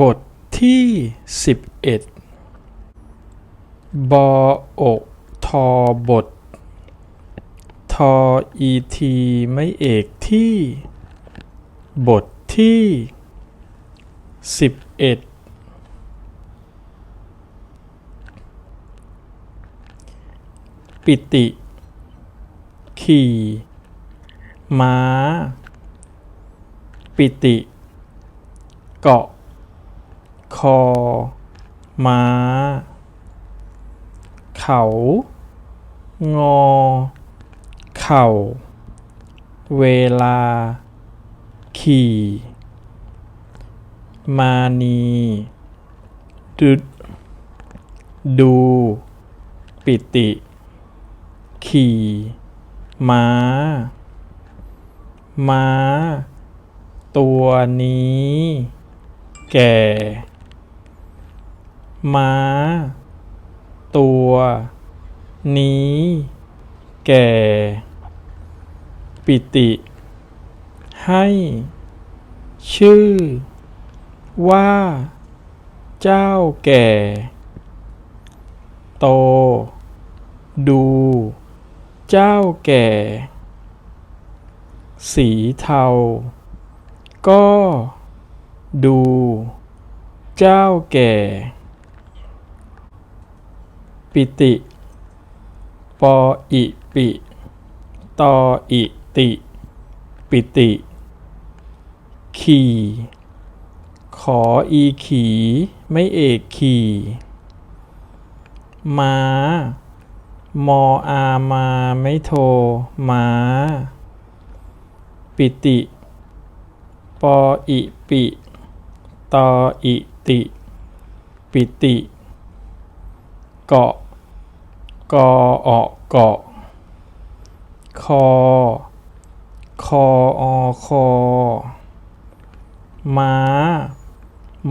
บทที่ 11 บออกทอบท ทออีทีไม่เอกที่ บทที่ 11 ปิติ ขี่ ม้า ปิติ เกาะ คอ ม้า เขา งอ เข่า เวลา ขี่ มานีดึดดู ปิติ ขี่ ม้า ม้า ตัวนี้ แก่ ม้า ตัว นี้ แก่ ปิติ ให้ ชื่อ ว่า เจ้าแก่ โต ดู เจ้าแก่ สีเทา ก็ ดู เจ้าแก่ ปิติ ปออิปิ ตออิติ ปิติ ขี่ ขออีขีไม่เอกขี่ม้ามออามาไม่โทม้า ปิติ ปออิปิ ตออิติ ปิติ เกาะกออเกาะคอ คออคอ ม้า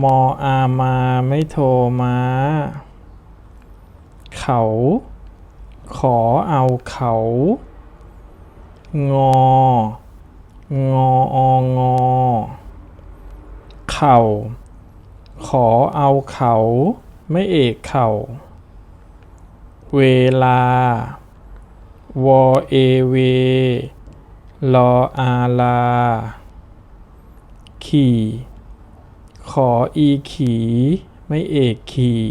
มออามาไม่โทรม้า เขา ขอเอาเขา งอ งอองอ เข่า ขอเอาเขา ไม่เอกเข่า เวลาวอเอเวลออาลา ขี่ ขออีขี ไม่เอกขี่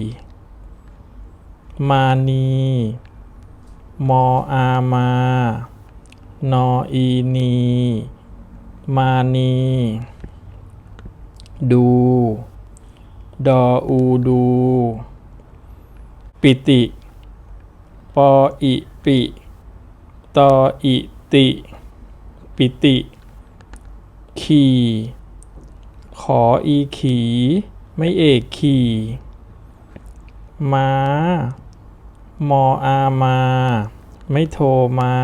มานี มออา มา นออีนี มานี ดู ดออูดู ปิติ ปออิปิตออิติ ปิติ ขี่ ขออีขี ไม่เอกขี่ ม้า มออามา ไม่โทมา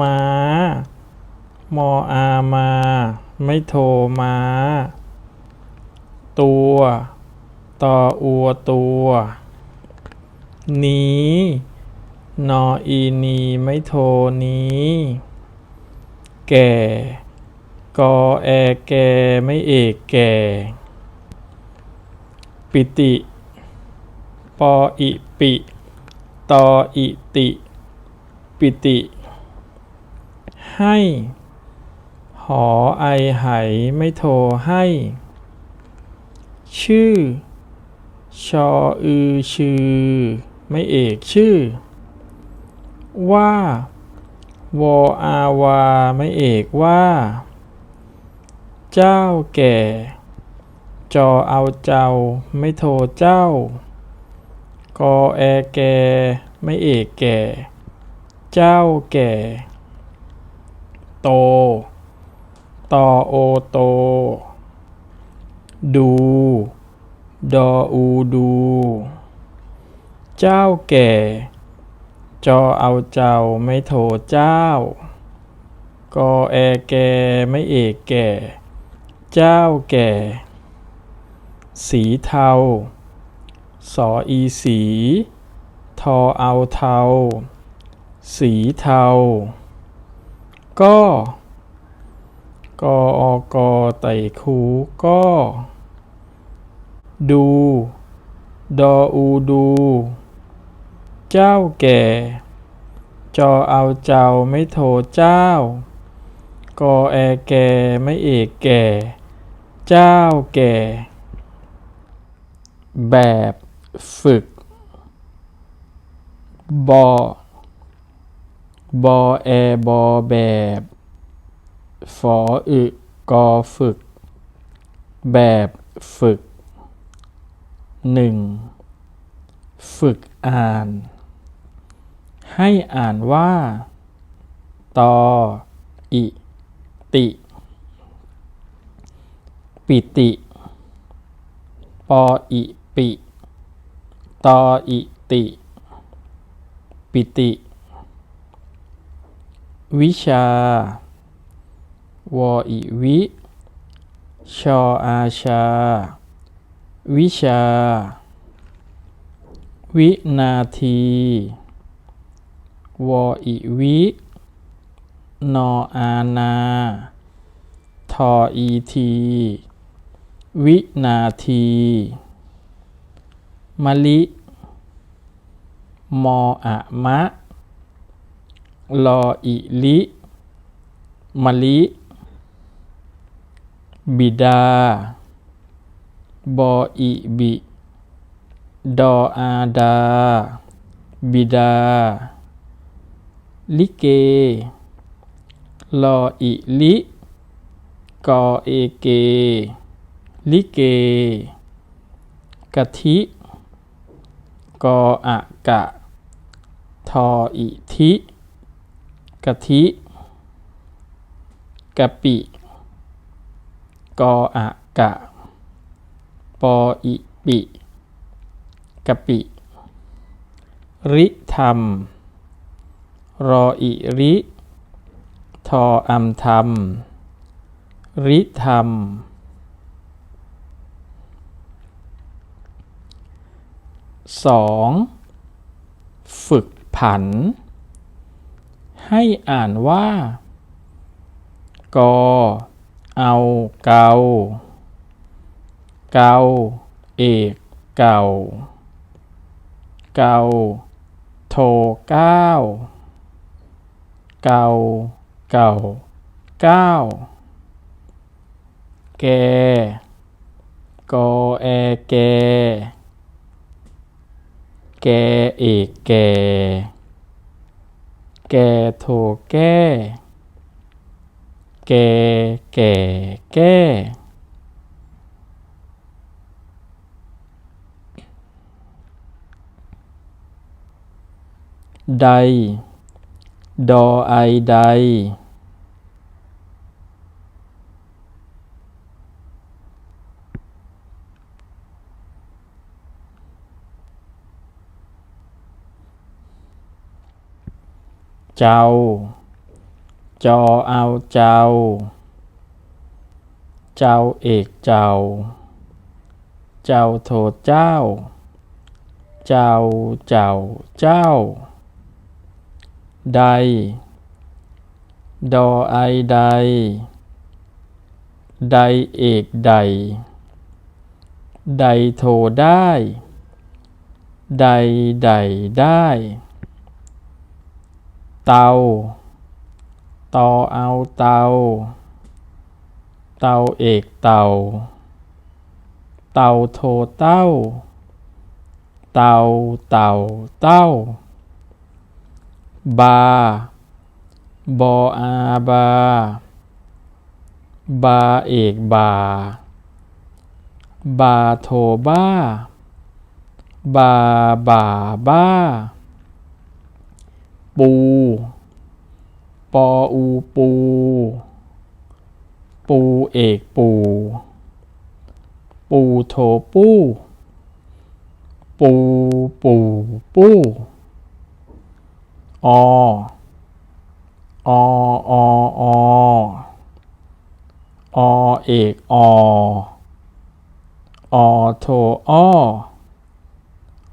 ม้า มออามา ไม่โทม้า ตัว ต่ออัวตัว นี้ นออีนีไม่โทนี้ แก่ กอแอแกไม่เอกแก่ ปิติ ปออิปิ ตออิติ ปิติ ให้ หอไอไหไม่โทให้ ชื่อ ชออือชื่อ ไม่เอกชื่อ ว่าวออาวาไม่เอกว่า เจ้าแก่ จอเอาเจ้าไม่โทเจ้า กอแอแกไม่เอกแก่ เจ้าแก่ โต ตอโอโต ดู ดออูดู เจ้าแก่ จอเอาเจ้าไม่โทเจ้า กอแอแกไม่เอกแก่ เจ้าแก่ สีเทา สออีสี ทอเอาเทา สีเทา ก็กออกอไต่คูก็ ดู ดออูดู เจ้าแก่ จอเอาเจ้าไม่โทเจ้า กอแอแก่ไม่เอกแก่ เจ้าแก่ แบบฝึก บอ บอแอบอแบบ ฝออึกอฝึก แบบฝึกหนึ่งฝึกอ่าน ให้อ่านว่า ตอ อิ ติ ปิติ ปอ อิ ปิ ตอ อิ ติ ปิติ วิชา วอ อิ วิ ชอ อาชา วิชา วินาที วออิวิ นออานา ทออีที วินาที มะลิ มออะมะ ลออิลิ มะลิ บิดา บออิบิ ดออาดา บิดา ลิเก ลออิลิ กอเอเก ลิเก กะทิ กออะกะ ทออิทิ กะทิกะปิ กออะกะ ปออิปิกะปิ ริธรรม รออิริ ทออัมธรรม ริธรรมสองฝึกผัน ให้อ่านว่า กอ เอาเกา เกา เอกเก่า เกา โทเก้า เก่า เก่าเก้าแกกอแอแกแกเอกแก่แกโทแก้แกแก่แก้ใด ดอไอใด เจ้า จอเอาเจ้า เจ้าเอกเจ้า เจ้าโทเจ้า เจ้าเจ้าเจ้า ใด ดอไอใด ใดเอกใด ใดโทได้ ใดใดได้ เตา ตอเอาเตา เตาเอกเตา เตาโทเต้า เตาเต่าเต้า บา บออาบา บาเอกบา บาโทบ้า บาบาบ้า ปู ปออูปู ปูเอกปู ปูโทปู ปูปูปู อออออเอกออโทอ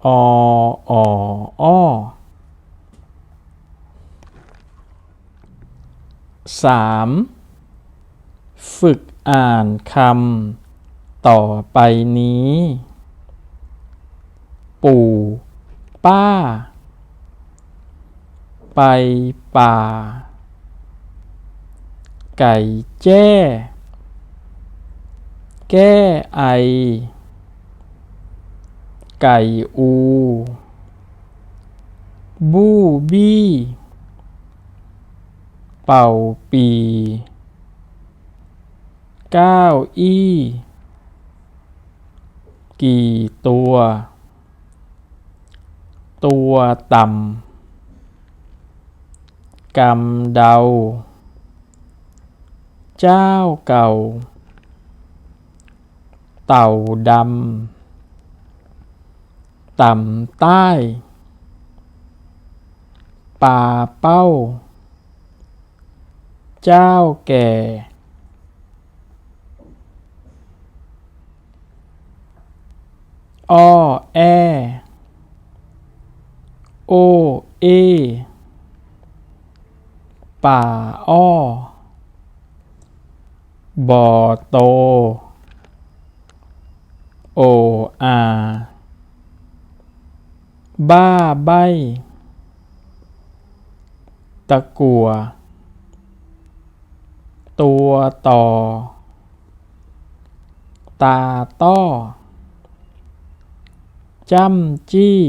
ออออสามฝึกอ่านคำต่อไปนี้ ปู่ ป้า ไปป่า ไก่แจ้ แก้ไอ ไก่อู บูบี้ เป่าปีก้าอี้ กี่ตัว ตัวต่ำ กำเดา เจ้าเก่า เต่าดำ ต่ำใต้ ป่าเป้า เจ้าแก่ อ้อแอ โอเอ ป่าอ้อ บ่อโต โออา บ้าใบ ตะกัว ตัวต่อ ตาต้อ จ้ำจี้